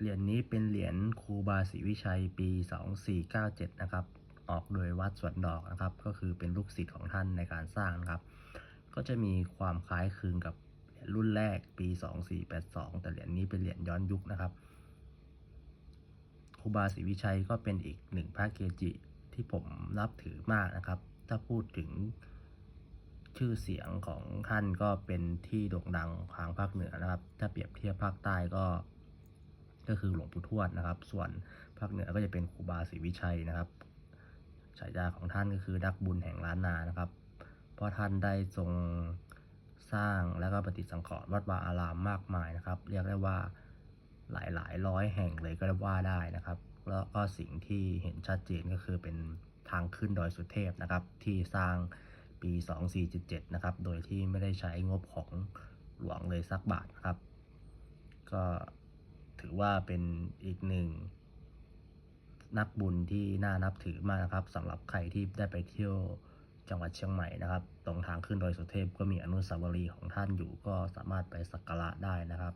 เหรียญนี้เป็นเหรียญครูบาศรีวิชัยปี 2497 นะครับ ออกโดยวัดสวนดอกนะครับ ก็คือเป็นลูกศิษย์ของท่านในการสร้างนะครับ ก็จะมีความคล้ายคลึงกับเหรียญรุ่นแรกปี 2482 แต่เหรียญนี้เป็นเหรียญย้อนยุคนะครับครูบาศรีวิชัยก็เป็นอีกหนึ่งพระเกจิที่ผมนับถือมากนะครับ ถ้าพูดถึงชื่อเสียงของท่านก็เป็นที่โด่งดังทางภาคเหนือนะครับ ถ้าเปรียบเทียบภาคใต้ก็ ก็คือหลวงปู่ทวดนะครับ ส่วนภาคเหนือก็จะเป็นครูบาศรีวิชัยนะครับฉายาของท่านก็คือนักบุญแห่งล้านนานะครับ เพราะท่านได้ทรงสร้างและก็ปฏิสังขรณ์วัดวาอารามมากมายนะครับ เรียกได้ว่าหลายหลายร้อยแห่งเลยก็ว่าได้นะครับ แล้วก็สิ่งที่เห็นชัดเจนก็คือเป็นทางขึ้นดอยสุเทพนะครับ ที่สร้างปี 2477 นะครับ โดยที่ไม่ได้ใช้งบของหลวงเลยสักบาทนะครับ ว่าเป็นอีกหนึ่ง นักบุญที่น่านับถือมากนะครับสำหรับใครที่ได้ไปเที่ยวจังหวัดเชียงใหม่นะครับ ตรงทางขึ้นดอยสุเทพก็มีอนุสาวรีย์ของท่านอยู่ก็สามารถไปสักการะได้นะครับ